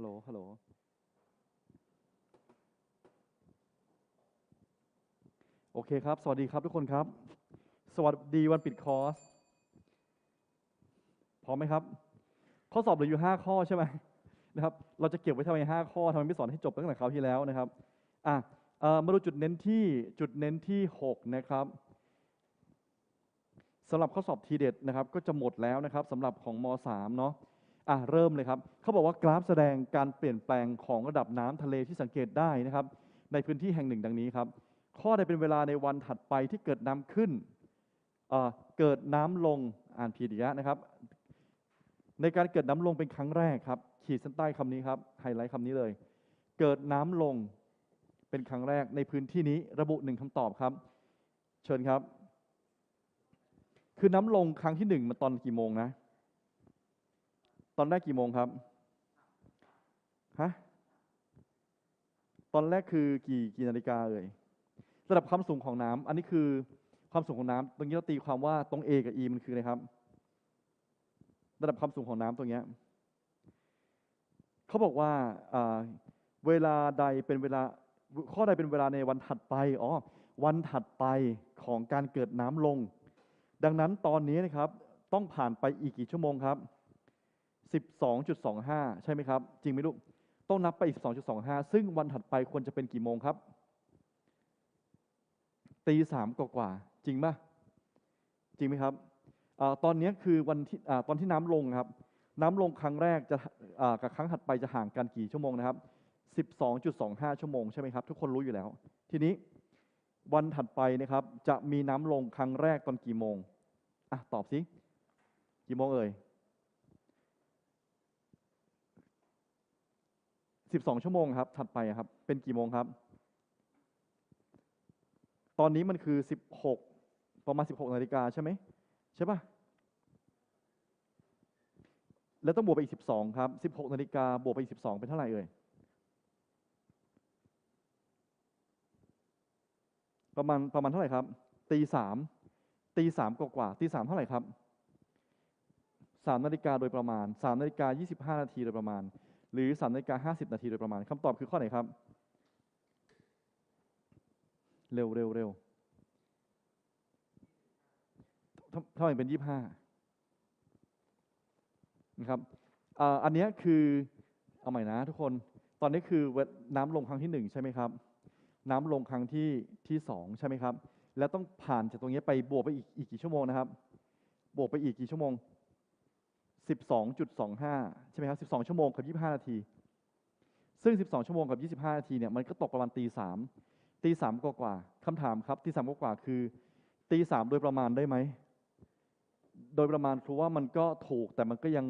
ฮัลโหล ฮัลโหล โอเคครับ สวัสดีครับทุกคนครับ สวัสดีวันปิดคอร์ส พร้อมไหมครับ ข้อสอบเหลืออยู่ห้าข้อใช่ไหมนะครับ เราจะเก็บไว้ทำไมห้าข้อทำไมไม่สอนให้จบตั้งแต่คราวที่แล้วนะครับ อะมาดูจุดเน้นที่จุดเน้นที่หกนะครับสำหรับข้อสอบทีเด็ดนะครับ ก็จะหมดแล้วนะครับสำหรับของม .3 เนาะ อะเริ่มเลยครับเขาบอกว่ากราฟแสดงการเปลี่ยนแปลงของระดับน้ำทะเลที่สังเกตได้นะครับ ในพื้นที่แห่งหนึ่งดังนี้ครับ ข้อใดเป็นเวลาในวันถัดไปที่เกิดน้ำขึ้นเกิดน้ำลงอ่านผิดอีกแล้วนะครับ ในการเกิดน้ำลงเป็นครั้งแรกครับ ขีดเส้นใต้คำนี้ครับไฮไลท์คำนี้เลย เกิดน้ำลงเป็นครั้งแรกในพื้นที่นี้ระบุหนึ่งคำตอบครับ เชิญครับ คือน้ำลงครั้งที่หนึ่งมันตอนกี่โมงนะ ตอนแรกกี่โมงครับฮะตอนแรกคือกี่กี่นาฬิกาเอ่ยระดับความสูงของน้ำอันนี้คือความสูงของน้ำตรงนี้เราตีความว่าตรง A กับ E มันคืออะไรครับ ระดับความสูงของน้ำตรงเนี้ยเขาบอกว่าอ่าเวลาใดเป็นเวลาข้อใดเป็นเวลาในวันถัดไปอ๋อวันถัดไปของการเกิดน้ำลง ดังนั้นตอนนี้นะครับต้องผ่านไปอีกกี่ชั่วโมงครับ 12.25 ใช่ไหมครับ จริงไหมลูก ต้องนับไปอีก 12.25 ซึ่งวันถัดไปควรจะเป็นกี่โมงครับ ตีสามกว่าๆจริงป่ะจริงไหมครับอตอนนี้คือวันที่อตอนที่น้ำลงครับ น้ำลงครั้งแรกจะกับครั้งถัดไปจะห่างกันกี่ชั่วโมงนะครับ 12.25 ชั่วโมงใช่ไหมครับ ทุกคนรู้อยู่แล้ว ทีนี้วันถัดไปนะครับ จะมีน้ำลงครั้งแรกตอนกี่โมงอะตอบสิกี่โมงเอ่ย 12 ชั่วโมงครับ ถัดไปครับ เป็นกี่โมงครับ ตอนนี้มันคือ 16 ประมาณ 16 นาฬิกาใช่ไหมใช่ป่ะแล้วต้องบวกไปอีก 12 ครับ 16 นาฬิกาบวกไปอีก 12 เป็นเท่าไหร่เอ่ย ประมาณประมาณเท่าไหร่ครับ ตีสามตีสามกว่าตีสามเท่าไหร่ครับสามนาฬิกาโดยประมาณสามนาฬิกายี่สิบห้านาทีโดยประมาณ หรือสามนาฬิกาห้าสิบนาทีโดยประมาณคำตอบคือข้อไหนครับ เร็วเร็วเร็วทำทำไมเป็นยี่ห้านะครับอ,อันนี้คือเอาใหม่นะทุกคนตอนนี้คือน้ำลงครั้งที่หนึ่งใช่ไหมครับน้ำลงครั้งที่ที่สองใช่ไหมครับแล้วต้องผ่านจากตรงนี้ไปบวกไปอีกอีกกี่ชั่วโมงนะครับ บวกไปอีกกี่ชั่วโมง 12.25 ใช่ไหมครับ 12 ชั่วโมงกับ 25 นาที ซึ่ง 12 ชั่วโมงกับ 25 นาทีเนี่ย มันก็ตกประมาณตีสามตีสามกว่าคำถามครับตีสามกว่าคือตีสามโดยประมาณได้ไหม โดยประมาณครูว่ามันก็ถูกแต่มันก็ยัง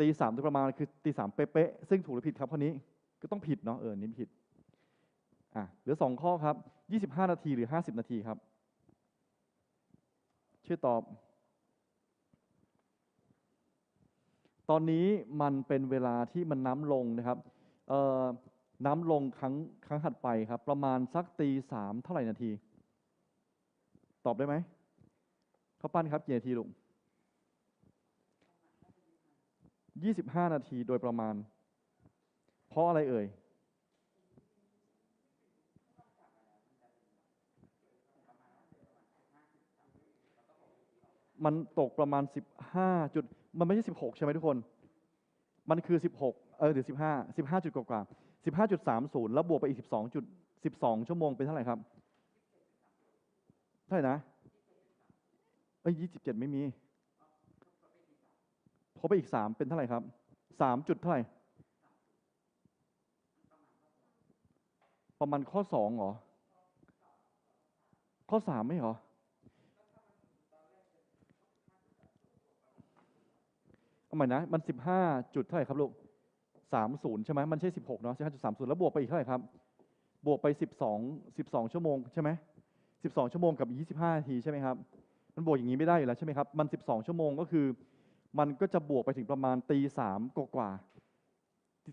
ตีสามโดยประมาณคือตีสามเป๊ะๆซึ่งถูกหรือผิดครับข้อนี้ก็ต้องผิดเนาะเออนี่ผิดอะเหลือสองข้อครับ 25 นาทีหรือ 50 นาทีครับช่วยตอบ ตอนนี้มันเป็นเวลาที่มันน้ำลงนะครับน้ำลงครั้งครั้งถัดไปครับ ประมาณสักตีสามเท่าไหร่นาที ตอบได้ไหมข้าวปั้นครับกี่นาทีลุง25นาทีโดยประมาณ เพราะอะไรเอ่ยมันตกประมาณ 15จุด มันไม่ใช่ 16 ใช่ไหมทุกคน มันคือ 16 เออหรือ 15 15 จุดกว่าๆ15.30 แล้วบวกไปอีก 12จุด12 ชั่วโมงเป็นเท่าไหร่ครับ เท่าไหร่นะเอ้ย27 ไม่มีพบไปอีก 3 เป็นเท่าไหร่ครับ 3 จุดเท่าไหร่ ประมาณข้อ2เหรอ ข้อ 3 ไม่เหรอ เอาใหม่นะ มันสิบห้าจุดเท่าไหร่ครับลูกสามศูนย์ใช่ไหมมันใช่สิบหกเนาะสิบห้าจุดสามศูนย์แล้วบวกไปอีกเท่าไหร่ครับ บวกไปสิบสองสิบสองชั่วโมงใช่ไหมสิบสองชั่วโมงกับยี่สิบห้านาทีใช่ไหมครับ มันบวกอย่างนี้ไม่ได้อยู่แล้วใช่ไหมครับ มันสิบสองชั่วโมงก็คือ มันก็จะบวกไปถึงประมาณตีสามกว่า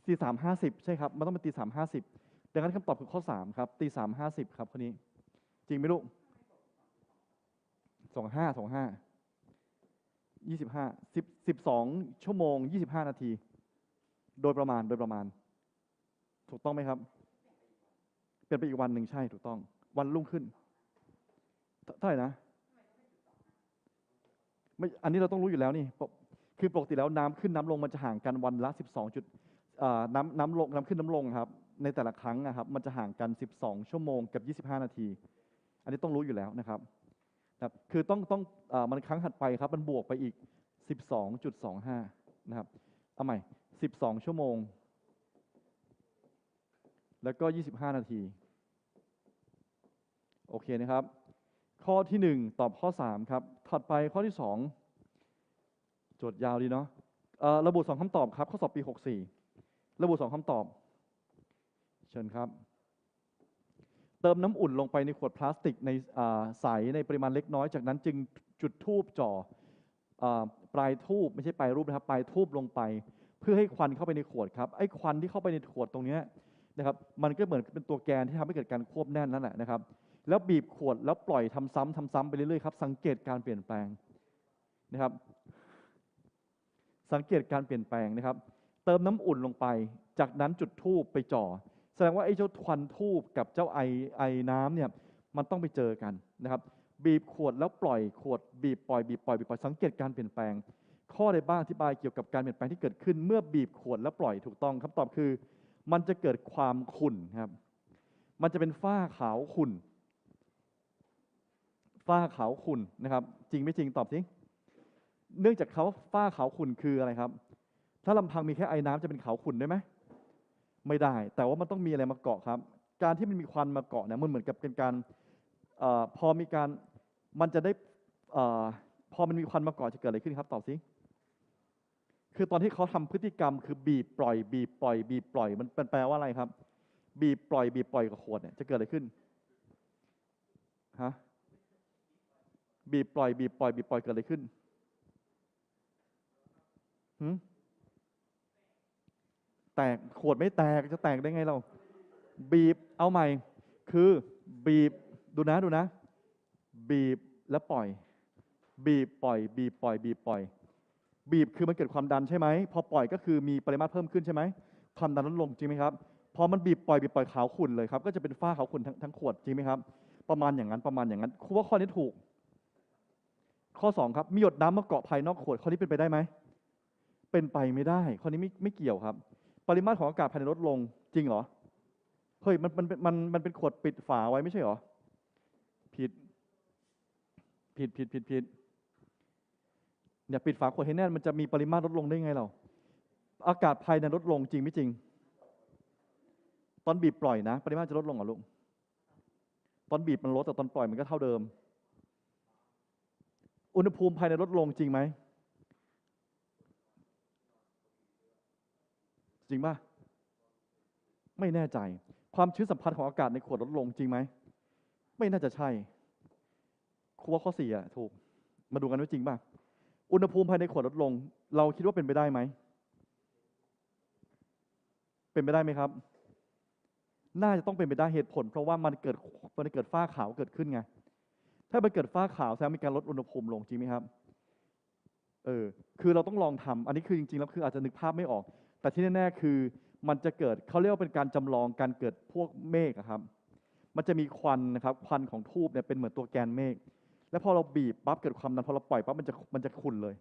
ตีสามห้าสิบใช่ครับ มันต้องเป็นตีสามห้าสิบดังนั้นคำตอบคือข้อสามครับตีสามห้าสิบครับข้อนี้ จริงไหมลูกสองห้าสองห้า ยี่สิบห้าสิบสิบสองชั่วโมงยี่สิบห้านาที โดยประมาณโดยประมาณ ถูกต้องไหมครับ เปลี่ยนไปอีกวันหนึ่งใช่ถูกต้อง วันรุ่งขึ้นเท่าไหร่นะไม่อันนี้เราต้องรู้อยู่แล้วนี่คือปกติแล้วน้ำขึ้นน้ำลงมันจะห่างกันวันละ12จุดน้ำน้ำลงน้ำขึ้นน้ำลงครับ ในแต่ละครั้งนะครับ มันจะห่างกัน 12 ชั่วโมงกับ 25 นาที อันนี้ต้องรู้อยู่แล้วนะครับ ครับคือต้องต้องอมันครั้งถัดไปครับ มันบวกไปอีก 12.25 นะครับเอาใหม่ 12 ชั่วโมง แล้วก็ 25 นาที โอเคนะครับ ข้อที่ 1 ตอบข้อ 3 ครับ ถัดไปข้อที่ 2 โจทย์ยาวดีเนาะระบุ 2คำตอบครับ ข้อสอบปี 64 ระบุ 2คำตอบ เชิญครับ เติมน้ำอุ่นลงไปในขวดพลาสติกในใสในปริมาณเล็กน้อย จากนั้นจึงจุดทูบจ่ออปลายทูบไม่ใช่ปลายรูปนะครับปลายทูบลงไป เพื่อให้ควันเข้าไปในขวดครับไอ้ควันที่เข้าไปในขวดตรงนี้นะครับมันก็เหมือนเป็นตัวแกนที่ทำให้เกิดการควบแน่นนั่นแหละนะครับ แล้วบีบขวดแล้วปล่อยทำซ้ำทำซ้ำไปเรื่อยๆครับสังเกตการเปลี่ยนแปลงนะครับ สังเกตการเปลี่ยนแปลงนะครับ เติมน้ำอุ่นลงไป จากนั้นจุดทูบไปจ่อ แสดงว่าไอ้เจ้าควันทูบกับเจ้าไอไอน้ำเนี่ยมันต้องไปเจอกันนะครับ บีบขวดแล้วปล่อยขวดบีบปล่อยบีบปล่อยบีบปล่อยสังเกตการเปลี่ยนแปลง ข้อใดบ้างอธิบายเกี่ยวกับการเปลี่ยนแปลงที่เกิดขึ้น เมื่อบีบขวดแล้วปล่อยถูกต้องคำตอบคือ มันจะเกิดความขุ่นครับ มันจะเป็นฝ้าขาวขุ่นฝ้าขาวขุ่นนะครับ จริงไม่จริงตอบสิเนื่องจากเขาฝ้าขาวขุ่นคืออะไรครับ ถ้าลำพังมีแค่ไอ้น้ำจะเป็นขาวขุ่นได้ไหม ไม่ได้ แต่ว่ามันต้องมีอะไรมาเกาะครับ การที่มันมีควันมาเกาะเนี่ยมันเหมือนกับเป็นการอพอมีการมันจะได้อพอมันมีควันมาเกาะจะเกิดอะไรขึ้นครับตอบสิคือตอนที่เขาทำพฤติกรรม คือบีบปล่อย บีบปล่อย บีบปล่อยมันเป็นแปลว่าอะไรครับ บีบปล่อย บีบปล่อยกับขวดเนี่ยจะเกิดอะไรขึ้นฮะบีบปล่อย บีบปล่อย บีบปล่อยเกิดอะไรขึ้นหืม แตกขวดไม่แตกจะแตกได้ไงเรา บีบเอาใหม่ คือบีบดูนะดูนะ บีบแล้วปล่อย บีบปล่อย บีบปล่อย บีบปล่อย บีบคือมันเกิดความดันใช่ไหมพอปล่อยก็คือมีปริมาตรเพิ่มขึ้นใช่ไหมความดันลดลงจริงไหมครับพอมันบีบปล่อยบีบปล่อยขาวขุ่นเลยครับก็จะเป็นฝ้าขาวขุ่นทั้งทั้งขวดจริงไหมครับ ประมาณอย่างนั้นประมาณอย่างนั้นครูว่าข้อนี้ถูก ข้อสองครับมีหยดน้ำมาเกาะภายนอกขวดข้อนี้เป็นไปได้ไหมเป็นไปไม่ได้ ข้อนี้ไม่ไม่เกี่ยวครับ ปริมาตรของอากาศภายในลดลงจริงเหรอเฮ้ยมันมันเป็นมันมันเป็นขวดปิดฝาไว้ไม่ใช่เหรอผิดผิดผิดผิดผิดเนี่ยปิดฝาขวดให้แน่นมันจะมีปริมาตรลดลงได้ไงเราอากาศภายในลดลงจริงไม่จริง ตอนบีบปล่อยนะ ปริมาตรจะลดลงเหรอลูกตอนบีบมันลดแต่ตอนปล่อยมันก็เท่าเดิม อุณหภูมิภายในลดลงจริงไหม จ ริงป่ะ ไม่แน่ใจ ความชื้นสัมพันธ์ของอากาศในขวดลดลงจริงไหม ไม่น่าจะใช่ครูว่าข้อสี่อะถูก มาดูกันว่าจริงป่ะ อุณหภูมิภายในขวดลดลง เราคิดว่าเป็นไปได้ไหม เป็นไปได้ไหมครับ น่าจะต้องเป็นไปได้เหตุผล เพราะว่ามันเกิดมันเกิดฝ้าขาวเกิดขึ้นไง ถ้ามันเกิดฝ้าขาวแสดงมีการลดอุณหภูมิลงจริงไหมครับ เออ คือเราต้องลองทำอันนี้คือจริงๆแล้วคืออาจจะนึกภาพไม่ออก แต่ที่แน่ๆคือมันจะเกิดเขาเรียกว่าเป็นการจำลองการเกิดพวกเมฆครับ มันจะมีควันนะครับควันของทูบเนี่ยเป็นเหมือนตัวแกนเมฆแล้วพอเราบีบปั๊บเกิดความดันพอเราปล่อยปั๊บมันจะมันจะขุ่นเลย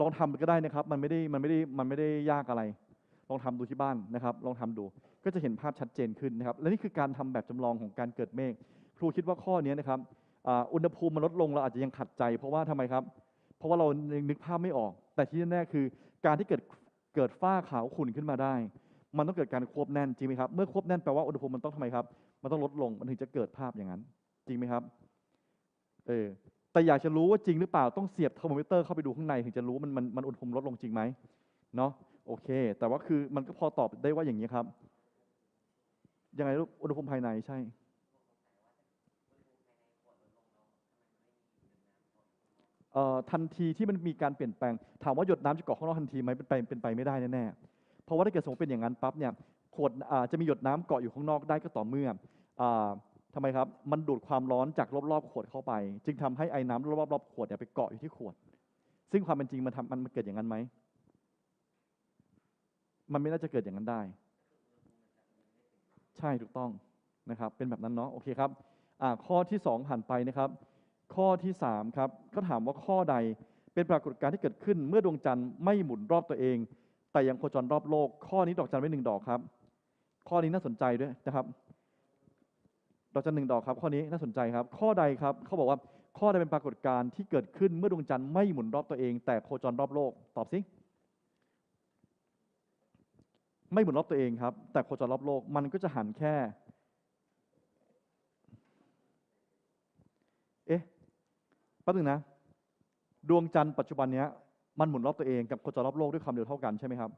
ลองทำก็ได้นะครับ มันไม่ได้มันไม่ได้มันไม่ได้ยากอะไร ลองทำดูที่บ้านนะครับ ลองทำดูก็จะเห็นภาพชัดเจนขึ้นนะครับ และนี่คือการทำแบบจำลองของการเกิดเมฆครูคิดว่าข้อนี้นะครับอุณหภูมิมันลดลงเราอาจจะยังขัดใจ เพราะว่าทำไมครับ เพราะว่าเรายังนึกภาพไม่ออก แต่ที่แน่ๆคือ การที่เกิด เกิดฝ้าขาวขุ่นขึ้นมาได้ มันต้องเกิดการควบแน่นจริงไหมครับเมื่อควบแน่นแปลว่าอุณหภูมิมันต้องทำไมครับ มันต้องลดลงมันถึงจะเกิดภาพอย่างนั้น จริงไหมครับเออแต่อยากจะรู้ว่าจริงหรือเปล่าต้องเสียบเทอร์โมมิเตอร์เข้าไปดูข้างในถึงจะรู้มันมันมันอุณหภูมิลดลงจริงไหมเนาะโอเค แต่ว่าคือมันก็พอตอบได้ว่าอย่างนี้ครับยังไงลูกอุณหภูมิภายในใช่ เอ่อ ทันทีที่มันมีการเปลี่ยนแปลง ถามว่าหยดน้ำจะเกาะข้างนอกทันทีไหมเป็นไปเป็นไปไม่ได้แน่ๆเพราะว่าถ้าเกิดสมมติเป็นอย่างนั้นปั๊บเนี่ยขวดจะมีหยดน้ำเกาะอยู่ข้างนอกได้ก็ต่อเมื่ออ่าทำไมครับ มันดูดความร้อนจากรอบๆขวดเข้าไป จึงทำให้ไอ้น้ำรอบๆขวดเนี่ยไปเกาะอยู่ที่ขวด ซึ่งความเป็นจริงมันทำมันเกิดอย่างนั้นไหม มันไม่น่าจะเกิดอย่างนั้นได้ ใช่ถูกต้องนะครับ เป็นแบบนั้นเนาะ โอเคครับข้อที่สองผ่านไปนะครับ ข้อที่สามครับก็ถามว่าข้อใดเป็นปรากฏการณ์ที่เกิดขึ้น เมื่อดวงจันทร์ไม่หมุนรอบตัวเอง แต่ยังโคจรรอบโลก ข้อนี้ดอกจันไว้หนึ่งดอกครับ ข้อนี้น่าสนใจด้วยนะครับ ดอกจันหนึ่งดอกครับ ข้อนี้น่าสนใจครับ ข้อใดครับเขาบอกว่าข้อใดเป็นปรากฏการณ์ที่เกิดขึ้นเมื่อดวงจันทร์ไม่หมุนรอบตัวเอง แต่โคจรรอบโลก ตอบสิไม่หมุนรอบตัวเองครับ แต่โคจรรอบโลกมันก็จะหันแค่ เอ๊ะแป๊บนึงนะ ดวงจันทร์ปัจจุบันเนี้ยมันหมุนรอบตัวเองกับโคจรรอบโลกด้วยความเร็วเท่ากันใช่ไหมครับ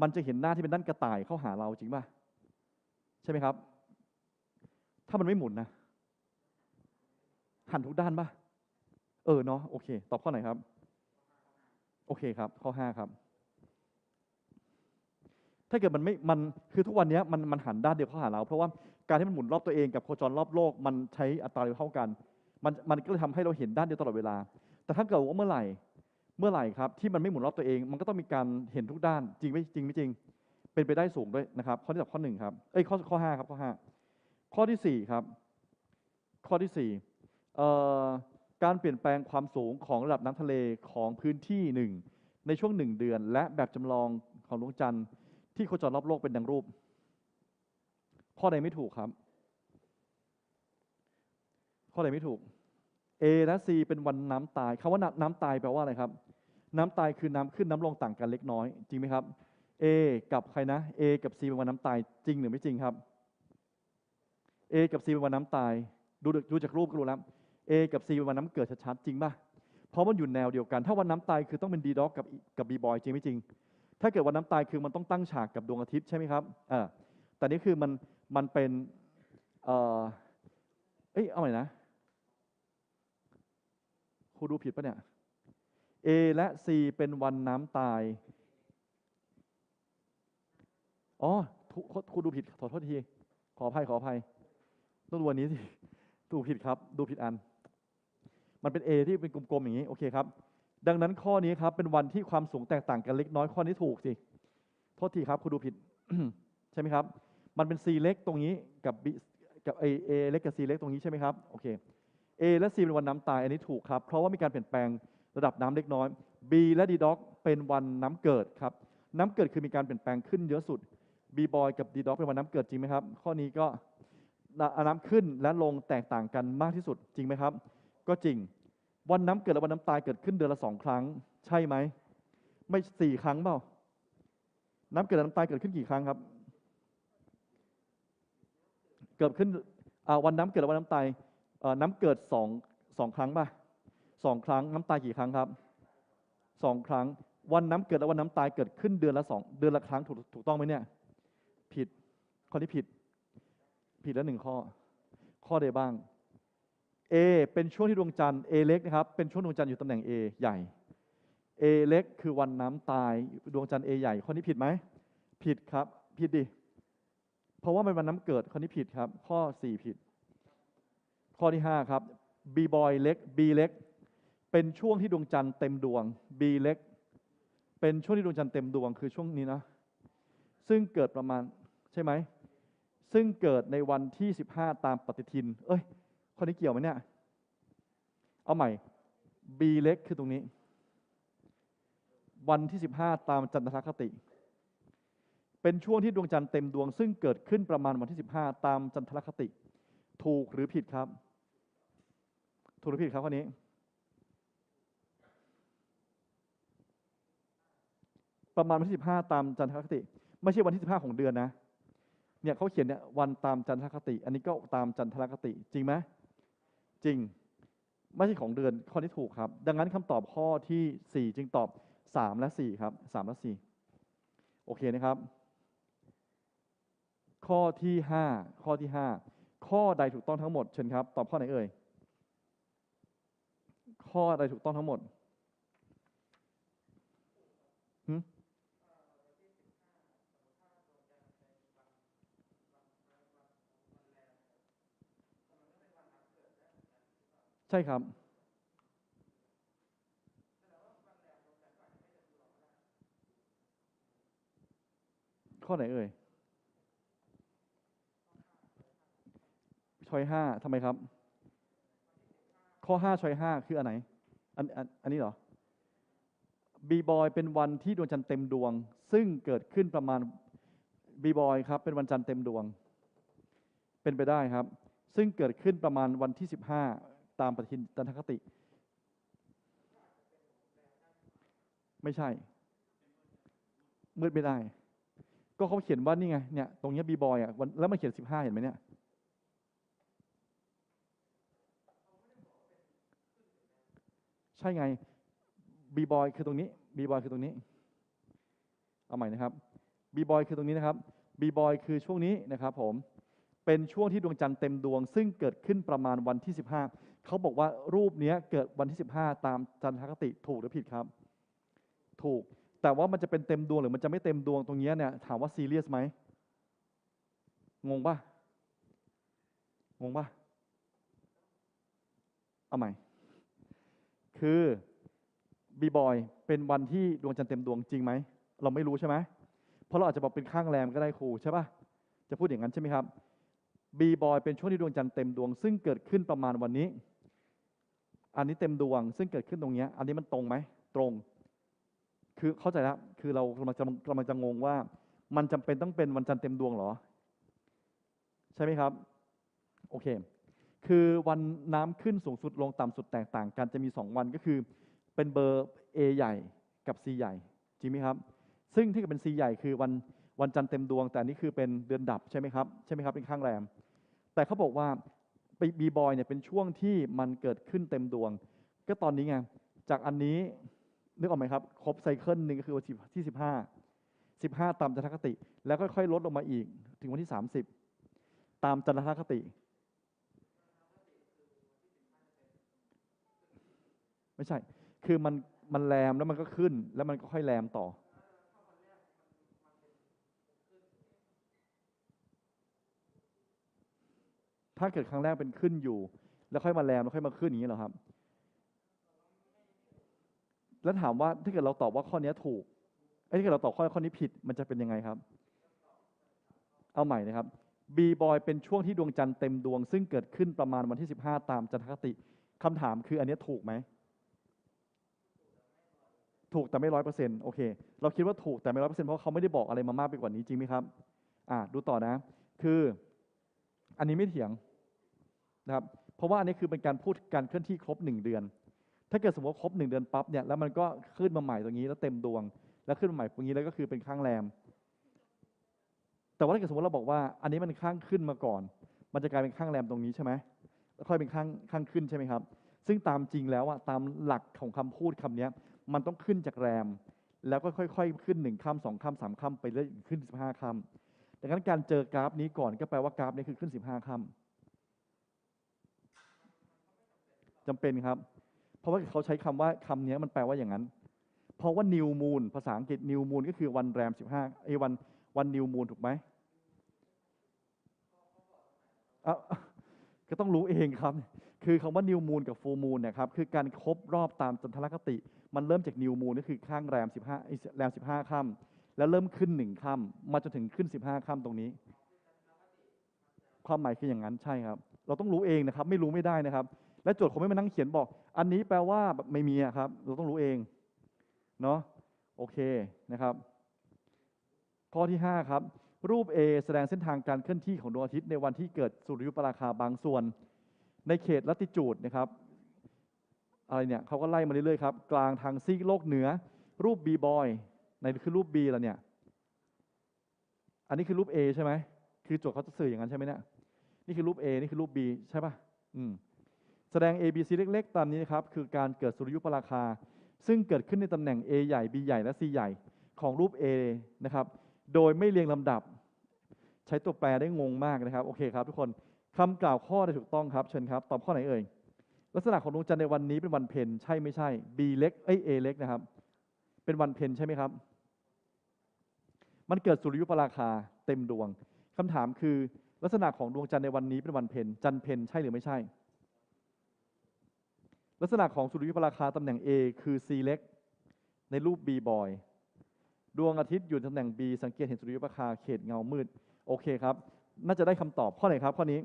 มันจะเห็นหน้าที่เป็นด้านกระต่ายเข้าหาเราจริงป่ะใช่ไหมครับ ถ้ามันไม่หมุนนะ หันทุกด้านป่ะ เออเนาะโอเค ตอบข้อไหนครับ โอเคครับ ข้อห้าครับ ถ้าเกิดมันไม่ มัน คือทุกวันนี้มัน มันหันด้านเดียวเข้าหาเรา เพราะว่าการที่มันหมุนรอบตัวเองกับโคจรรอบโลก มันใช้อัตราเร็วเท่ากัน มันมันก็เลยทำให้เราเห็นด้านเดียวตลอดเวลา แต่ถ้าเกิดว่าเมื่อไหร่ เมื่อไหร่ครับที่มันไม่หมุนรอบตัวเอง มันก็ต้องมีการเห็นทุกด้านจริงไม่จริงไม่จริง เป็นไปได้สูงด้วยนะครับ ข้อที่ตอบข้อหนึ่งครับ เอ้ยข้อข้อห้าครับข้อห้าข้อที่สี่ครับ ข้อที่สี่เอ่อการเปลี่ยนแปลงความสูงของระดับน้ำทะเลของพื้นที่หนึ่งในช่วงหนึ่งเดือน และแบบจำลองของดวงจันทร์ที่โคจรรอบโลกเป็นดังรูป ข้อใดไม่ถูกครับ ข้อใดไม่ถูก A และ C เป็นวันน้ำตายคำว่าน้ำตายแปลว่าอะไรครับ น้ำตายคือน้ำขึ้นน้ำลงต่างกันเล็กน้อย จริงไหมครับ A กับใครนะ A กับ C เป็นวันน้ำตายจริงหรือไม่จริงครับ A กับ C เป็นวันน้ำตาย ดูดูจากรูปก็รู้แล้ว A กับ C เป็นวันน้ำเกิดชัดๆจริงป่ะเพราะมันอยู่แนวเดียวกัน ถ้าวันน้ำตายคือต้องเป็น D dog กับกับ B boy จริงไม่จริง ถ้าเกิดวันน้ำตายคือมันต้องตั้งฉากกับดวงอาทิตย์ใช่ไหมครับอ่าแต่นี่คือมันมันเป็นเอ่อเอ้ยเอาใหม่นะ ครูดูผิดปะเนี่ย A และ C เป็นวันน้ำตาย อ๋อทุครูดูผิดขอโทษที ขออภัยขออภัยต้องดูวันนี้สิดูผิดครับ ดูผิดอัน มันเป็น A ที่เป็นกลมๆอย่างนี้ โอเคครับ ดังนั้นข้อนี้ครับ เป็นวันที่ความสูงแตกต่างกันเล็กน้อยข้อนี้ถูกสิ โทษทีครับคุณดูผิด ใช่ไหมครับ มันเป็น C เล็กตรงนี้กับ B กับ A A เล็กกับ C เล็กตรงนี้ใช่ไหมครับ โอเค A และ C เป็นวันน้ำตายอันนี้ถูกครับ เพราะว่ามีการเปลี่ยนแปลงระดับน้ำเล็กน้อย B และ D dog เป็นวันน้ำเกิดครับน้ำเกิดคือมีการเปลี่ยนแปลงขึ้นเยอะสุด B boy กับ D dog เป็นวันน้ำเกิดจริงไหมครับ ข้อนี้ก็น้ำขึ้นและลงแตกต่างกันมากที่สุดจริงไหมครับ ก็จริงวันน้ำเกิดและวันน้ำตายเกิดขึ้นเดือนละสองครั้ง ใช่ไหมไม่สี่ครั้งเปล่าน้ำเกิดและน้ำตายเกิดขึ้นกี่ครั้งครับ เกิดขึ้นวันน้ำเกิดและวันน้ำตาย น้ำเกิดสองสองครั้งป่ะสองครั้งน้ำตายกี่ครั้งครับสองครั้งวันน้ำเกิดและวันน้ำตายเกิดขึ้นเดือนละสองเดือนละครั้งถูกถูกต้องไหมเนี่ย ผิดข้อนี้ผิด ผิดแล้วหนึ่งข้อ ข้อใดบ้าง A เป็นช่วงที่ดวงจันทร์ A เล็กนะครับเป็นช่วงดวงจันทร์อยู่ตำแหน่ง A ใหญ่ A เล็กคือวันน้ำตายดวงจันทร์ A ใหญ่ ข้อนี้ผิดไหมผิดครับ ผิดดิเพราะว่ามันวันน้ำเกิดข้อนี้ผิดครับ ข้อ 4 ผิด ข้อที่ 5 ครับ B boy เล็ก B เล็ก เป็นช่วงที่ดวงจันทร์เต็มดวง B เล็ก เป็นช่วงที่ดวงจันทร์เต็มดวงคือช่วงนี้นะ ซึ่งเกิดประมาณใช่ไหม ซึ่งเกิดในวันที่ 15 ตามปฏิทิน เอ้ย ข้อนี้เกี่ยวไหมเนี่ย เอาใหม่ B เล็กคือตรงนี้ วันที่ 15 ตามจันทรคติ เป็นช่วงที่ดวงจันทร์เต็มดวง ซึ่งเกิดขึ้นประมาณวันที่ 15 ตามจันทรคติ ถูกหรือผิดครับ ถูกหรือผิดครับข้อนี้ ประมาณวันที่ 15 ตามจันทรคติ ไม่ใช่วันที่ 15 ของเดือนนะ เนี่ยเขาเขียนเนี่ยวันตามจันทรคติ อันนี้ก็ตามจันทรคติ จริงไหมจริง ไม่ใช่ของเดือนข้อนี้ถูกครับ ดังนั้นคำตอบข้อที่ 4 จึงตอบ 3 และ 4 ครับ 3 และ 4 โอเคนะครับ ข้อที่ 5 ข้อที่ 5 ข้อใดถูกต้องทั้งหมดเชิญครับ ตอบข้อไหนเอ่ย ข้อใดถูกต้องทั้งหมดหึใช่ครับ ข้อไหนเอ่ยช้อยห้าทำไมครับ ข้อห้าช้อยห้าคืออันไหนอันอันอันนี้เหรอบีบอยเป็นวันที่ดวงจันทร์เต็มดวง ซึ่งเกิดขึ้นประมาณบีบอยครับเป็นวันจันทร์เต็มดวง เป็นไปได้ครับ ซึ่งเกิดขึ้นประมาณวันที่ 15 ตามปฏิทินจันทคติ ไม่ใช่ มืดไม่ได้ ก็เขาเขียนว่านี่ไงเนี่ยตรงเนี้บีบอยอะวันแล้วมันเขียน 15 เห็นไหมเนี่ย ใช่ไงบีบอยคือตรงนี้บีบอยคือตรงนี้ เอาใหม่นะครับบีบอยคือตรงนี้นะครับบีบอยคือช่วงนี้นะครับผมเป็นช่วงที่ดวงจันทร์เต็มดวง ซึ่งเกิดขึ้นประมาณวันที่ 15 เขาบอกว่ารูปนี้เกิดวันที่ 15 ตามจันทรคติถูกหรือผิดครับ ถูกแต่ว่ามันจะเป็นเต็มดวงหรือมันจะไม่เต็มดวงตรงนี้เนี่ยถามว่าซีเรียสไหมงงปะงงปะเอาใหม่ คือบีบอยเป็นวันที่ดวงจันทร์เต็มดวงจริงไหม เราไม่รู้ใช่ไหมเพราะเราอาจจะบอกเป็นข้างแรมก็ได้ครูใช่ปะจะพูดอย่างนั้นใช่ไหมครับบีบอยเป็นช่วงที่ดวงจันทร์เต็มดวง ซึ่งเกิดขึ้นประมาณวันนี้ อันนี้เต็มดวง ซึ่งเกิดขึ้นตรงเนี้ยอันนี้มันตรงไหมตรง คือเข้าใจแล้วคือเรากำลังจะกำลังจะงงว่า มันจำเป็นต้องเป็นวันจันทร์เต็มดวงหรอ ใช่ไหมครับ โอเค คือวันน้ำขึ้นสูงสุดลงต่ำสุดแตกต่างกันจะมี 2 วันก็คือ เป็นเบอร์ A ใหญ่กับ C ใหญ่จริงไหมครับ ซึ่งที่เกิดเป็น C ใหญ่คือวันวันจันทร์เต็มดวง แต่นี้คือเป็นเดือนดับใช่ไหมครับใช่ไหมครับเป็นข้างแรม แต่เขาบอกว่าบีบอยเนี่ยเป็นช่วงที่มันเกิดขึ้นเต็มดวง ก็ตอนนี้ไงจากอันนี้นึกออกไหมครับ ครบไซเคิลหนึ่งก็คือวันที่สิบห้าสิบห้าตามจันทคติ แล้วค่อยๆลดลงมาอีกถึงวันที่สามสิบตามจันทคติ ไม่ใช่ คือมันมันแรมแล้วมันก็ขึ้น แล้วมันก็ค่อยแรมต่อ ถ้าเกิดครั้งแรกเป็นขึ้นอยู่ แล้วค่อยมาแรมแล้วค่อยมาขึ้นอย่างนี้เหรอครับ แล้วถามว่าถ้าเกิดเราตอบว่าข้อนี้ถูกไอ้ยถ้าเกิดเราตอบข้อข้อนี้ผิดมันจะเป็นยังไงครับ เอาใหม่นะครับบีบอยเป็นช่วงที่ดวงจันทร์เต็มดวง ซึ่งเกิดขึ้นประมาณวันที่ 15 ตามจันทรคติคำถามคืออันนี้ถูกไหม ถูกแต่ไม่ร้อยเปอร์เซ็นต์โอเค เราคิดว่าถูกแต่ไม่ร้อยเปอร์เซ็นต์เพราะเขาไม่ได้บอกอะไรมามากไปกว่านี้จริงไหมครับ อ่าดูต่อนะ คืออันนี้ไม่เถียงนะครับ เพราะว่าอันนี้คือเป็นการพูดการเคลื่อนที่ครบหนึ่งเดือน ถ้าเกิดสมมติว่าครบหนึ่งเดือนปั๊บเนี่ย แล้วมันก็ขึ้นมาใหม่ตรงนี้แล้วเต็มดวง แล้วขึ้นมาใหม่ตรงนี้แล้วก็คือเป็นข้างแรม แต่ว่าถ้าเกิดสมมติเราบอกว่า อันนี้มันข้างขึ้นมาก่อน มันจะกลายเป็นข้างแรมตรงนี้ใช่ไหมแล้วค่อยเป็นข้างข้างขึ้นใช่ไหมครับ ซึ่งตามจริงแล้วอะตามหลักของคำพูดคำเนี้ย มันต้องขึ้นจากแรม แล้วก็ค่อยๆ ขึ้นหนึ่งค่ำสองค่ำสามค่ำไปเรื่อยขึ้นสิบห้าค่ำดังนั้นการเจอกราฟนี้ก่อนก็แปลว่ากราฟนี้คือขึ้นสิบห้าค่ำจำเป็นครับ เพราะว่าเขาใช้คำว่าคำนี้มันแปลว่าอย่างนั้น เพราะว่า new moon ภาษาอังกฤษ new moon ก็คือวันแรมสิบห้าไอ้วันวัน new moon ถูกไหมอะก็ต้องรู้เองครับ คือคำว่า new moon กับ full moon เนะครับ คือการครบรอบตามจันทรคติ มันเริ่มจาก new moon ก็คือข้างแรม 15ไอ้แรม 15ค่ำแล้วเริ่มขึ้นหนึ่งค่ำมาจนถึงขึ้น 15ค่ำตรงนี้ ความหมายคืออย่างนั้นใช่ครับ เราต้องรู้เองนะครับ ไม่รู้ไม่ได้นะครับ และโจทย์คงไม่มานั่งเขียนบอก อันนี้แปลว่าไม่มีครับ เราต้องรู้เองเนาะโอเคนะครับ ข้อที่ 5 ครับ รูป A แสดงเส้นทางการเคลื่อนที่ของดวงอาทิตย์ในวันที่เกิดสุริยุปราคาบางส่วน ในเขตลัติจูดนะครับ อะไรเนี่ยเขาก็ไล่มาเรื่อยๆครับกลางทางซีกโลกเหนือ รูป B บอยในคือรูป B แล้วเนี่ย อันนี้คือรูป A ใช่ไหมคือโจทย์เขาจะสื่ออย่างนั้นใช่ไหมเนี่ยนี่คือรูป A นี่คือรูป B ใช่ป่ะอืมแสดง A B C เล็ก ๆ ตามนี้นะครับ คือการเกิดสุริยุปราคา ซึ่งเกิดขึ้นในตำแหน่ง A ใหญ่ B ใหญ่และ C ใหญ่ของรูป A นะครับ โดยไม่เรียงลำดับ ใช้ตัวแปรได้งงมากนะครับ โอเคครับทุกคนคำกล่าวข้อได้ถูกต้องครับ เชิญครับ ตอบข้อไหนเอ่ย ลักษณะของดวงจันทร์ในวันนี้เป็นวันเพ็ญใช่ไม่ใช่ B เล็กเอ้ย A เล็กนะครับ เป็นวันเพ็ญใช่ไหมครับ มันเกิดสุริยุปราคาเต็มดวงคำถามคือลักษณะของดวงจันทร์ในวันนี้เป็นวันเพ็ญจันทร์เพ็ญใช่หรือไม่ใช่ ลักษณะของสุริยุปราคาตำแหน่ง A คือ C เล็กในรูป B บอยดวงอาทิตย์อยู่ตำแหน่ง B สังเกตเห็นสุริยุปราคาเขตเงามืด โอเคครับ น่าจะได้คำตอบข้อไหนครับข้อนี้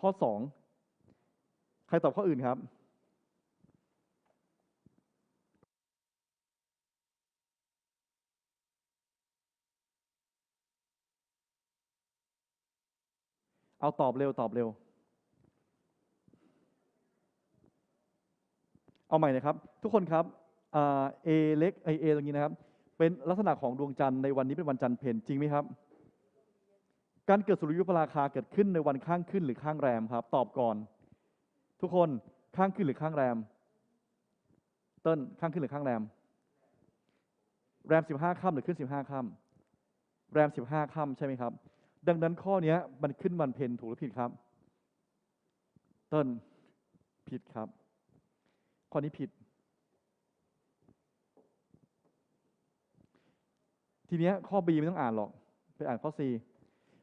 ข้อสองใครตอบข้ออื่นครับเอาตอบเร็วตอบเร็ว เอาใหม่นะครับ ทุกคนครับเอเล็กไอเอตรงนี้นะครับ เป็นลักษณะของดวงจันทร์ในวันนี้เป็นวันจันทร์เพ็ญจริงไหมครับ การเกิดสุริยุปราคาเกิดขึ้นในวันข้างขึ้นหรือข้างแรมครับ ตอบก่อน ทุกคนข้างขึ้นหรือข้างแรม เติ้ลข้างขึ้นหรือข้างแรม แรมสิบห้าค่ำหรือขึ้นสิบห้าค่ำแรมสิบห้าค่ำใช่ไหมครับ ดังนั้นข้อเนี้ยมันขึ้นวันเพ็ญถูกหรือผิดครับ เติ้ลผิดครับ ข้อนี้ผิด ทีเนี้ยข้อ B ไม่ต้องอ่านหรอก ไปอ่านข้อ C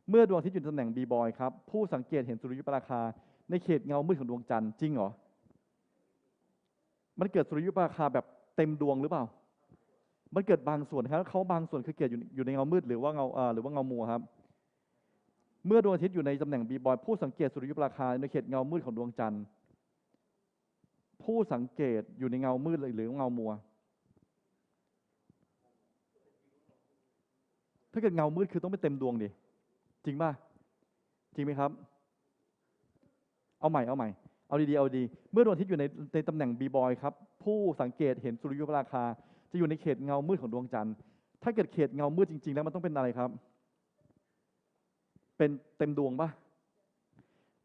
เมื่อดวงอาทิตย์อยู่ในตำแหน่ง B boy ครับผู้สังเกตเห็นสุริยุปราคา ในเขตเงามืดของดวงจันทร์จริงเหรอ มันเกิดสุริยุปราคาแบบเต็มดวงหรือเปล่า มันเกิดบางส่วนครับเขาบางส่วนคือเกิดอยู่อยู่ในเงามืดหรือว่าเงาหรือว่าเงามัวครับ เมื่อดวงอาทิตย์อยู่ในตำแหน่ง B boy ผู้สังเกตสุริยุปราคาในเขตเงามืดของดวงจันทร์ผู้สังเกตอยู่ในเงามืดหรือเงามัว ถ้าเกิดเงามืดคือต้องไปเต็มดวงดิ จริงป่ะ จริงไหมครับ เอาใหม่เอาใหม่ เอาดีๆเอาดี เมื่อดวงอาทิตย์อยู่ในในตำแหน่งบีบอยครับ ผู้สังเกตเห็นสุริยุปราคา จะอยู่ในเขตเงามืดของดวงจันทร์ ถ้าเกิดเขตเงามืดจริง ๆ แล้วมันต้องเป็นอะไรครับ เป็นเต็มดวงป่ะ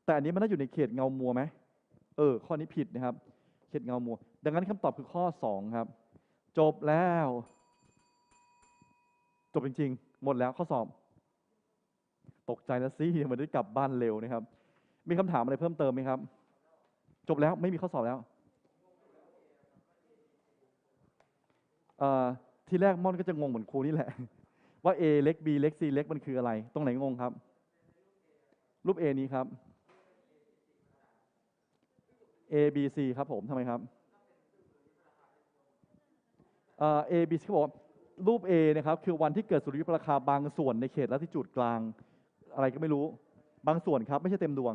แต่อันนี้มันน่าอยู่ในเขตเงามัวไหม เออ ข้อนี้ผิดนะครับ เขตเงามัว ดังนั้นคำตอบคือข้อสองครับ จบแล้ว จบจริงๆ หมดแล้วข้อสอบ ตกใจแล้วสิเหมือนได้กลับบ้านเร็วนะครับ มีคำถามอะไรเพิ่มเติมไหมครับ จบแล้วไม่มีข้อสอบแล้วเอ่อทีแรกม่อนก็จะงงเหมือนครูนี่แหละ ว่า A เล็ก B เล็ก C เล็กมันคืออะไร ตรงไหนงงครับ รูป A นี้ครับ A B C ครับผมทำไมครับ A B C เขาบอกรูป A นะครับคือวันที่เกิดสุริยุปราคาบางส่วนในเขตลัติจูดกลาง อะไรก็ไม่รู้ บางส่วนครับไม่ใช่เต็มดวง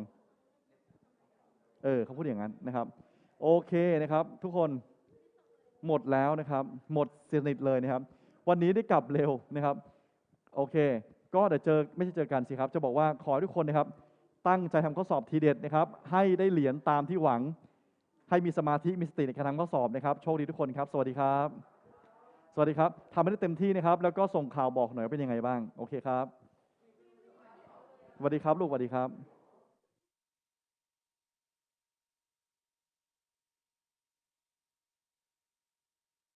เออเขาพูดอย่างนั้นนะครับ โอเคนะครับ ทุกคนหมดแล้วนะครับ หมดสนิทเลยนะครับ วันนี้ได้กลับเร็วนะครับ โอเค ก็เดี๋ยวเจอไม่ใช่เจอกันสิครับ จะบอกว่าขอให้ทุกคนนะครับ ตั้งใจทำข้อสอบทีเด็ดนะครับ ให้ได้เหรียญตามที่หวัง ให้มีสมาธิมีสติในการทำข้อสอบนะครับโชคดีทุกคนครับ สวัสดีครับ สวัสดีครับทำให้ได้เต็มที่นะครับ แล้วก็ส่งข่าวบอกหน่อยว่าเป็นยังไงบ้าง โอเคครับ วัสดีครับลูกสวัสดีครับ